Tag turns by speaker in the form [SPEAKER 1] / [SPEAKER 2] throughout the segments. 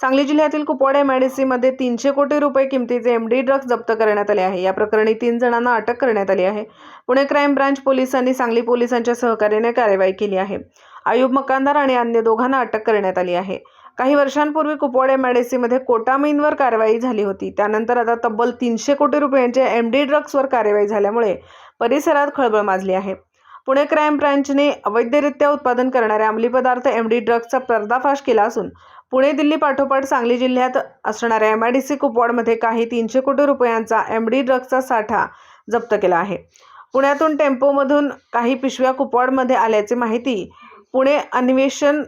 [SPEAKER 1] सांगली जिल्ह्यातील कुपवाडे एम तीनशे कोटी रुपये किमतीचे एम डी ड्रग्ज जप्त करण्यात आले आहे. या प्रकरणी तीन जणांना अटक करण्यात आली आहे. पुणे क्राईम ब्रांच पोलिसांनी सांगली पोलिसांच्या सहकार्याने कार्यवाही केली आहे. आयुब मकानदार आणि अन्य दोघांना अटक करण्यात आली आहे. काही वर्षांपूर्वी कुपवाड एम कोटामीनवर कारवाई झाली होती. त्यानंतर आता तब्बल तीनशे कोटी रुपयांच्या एम डी ड्रग्सवर कारवाई झाल्यामुळे परिसरात खळबळ माजली आहे. पुणे क्राईम ब्रांचने अवैधरित्या उत्पादन करणाऱ्या अंमली पदार्थ एम डी ड्रग्सचा पर्दाफाश केला असून पुणे दिल्ली पाठोपाठ सांगली जिल्ह्यात असणाऱ्या एम आय डी सी कुपवाडमध्ये काही तीनशे कोटी रुपयांचा एम डी ड्रग्सचा साठा जप्त केला आहे. पुण्यातून टेम्पोमधून काही पिशव्या कुपवाडमध्ये आल्याची माहिती पुणे अन्वेषण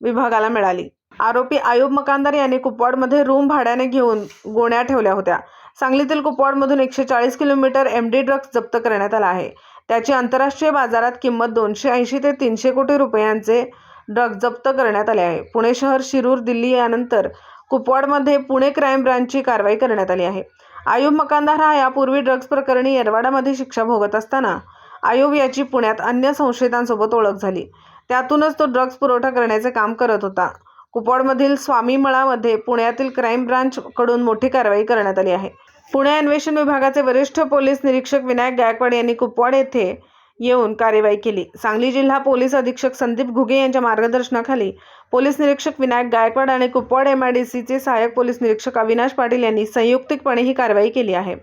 [SPEAKER 1] विभागाला मिळाली. आरोपी आयुब मकानदार यांनी कुपवाडमध्ये रूम भाड्याने घेऊन गोण्या ठेवल्या होत्या. सांगलीतील कुपवाडमधून एकशे चाळीस किलोमीटर एम डी ड्रग्ज जप्त करण्यात आला आहे. त्याची आंतरराष्ट्रीय बाजारात किंमत दोनशे ऐंशी ते तीनशे कोटी रुपयांचे ड्रग्ज जप्त करण्यात आले आहे. पुणे शहर शिरूर दिल्ली यानंतर कुपवाडमध्ये पुणे क्राईम ब्रांचची कारवाई करण्यात आली आहे. आयुब मकानदार हा यापूर्वी ड्रग्ज प्रकरणी येरवाडामध्ये शिक्षा भोगत असताना आयुब याची पुण्यात अन्य संशयितांसोबत ओळख झाली. त्यातूनच तो ड्रग्ज पुरवठा करण्याचे काम करत होता. कुपवाडमधील स्वामी मळामध्ये पुण्यातील क्राईम ब्रांचकडून मोठी कारवाई करण्यात आली आहे. पुणे अन्वेषण विभागाचे वरिष्ठ पोलीस निरीक्षक विनायक गायकवाड यांनी कुपवाड येथे येऊन कार्यवाही केली. सांगली जिल्हा पोलीस अधीक्षक संदीप घुगे यांच्या मार्गदर्शनाखाली पोलीस निरीक्षक विनायक गायकवाड आणि कुपवाड एम आय डी सीचे सहाय्यक पोलीस निरीक्षक अविनाश पाटील यांनी संयुक्तिकपणे ही कारवाई केली आहे.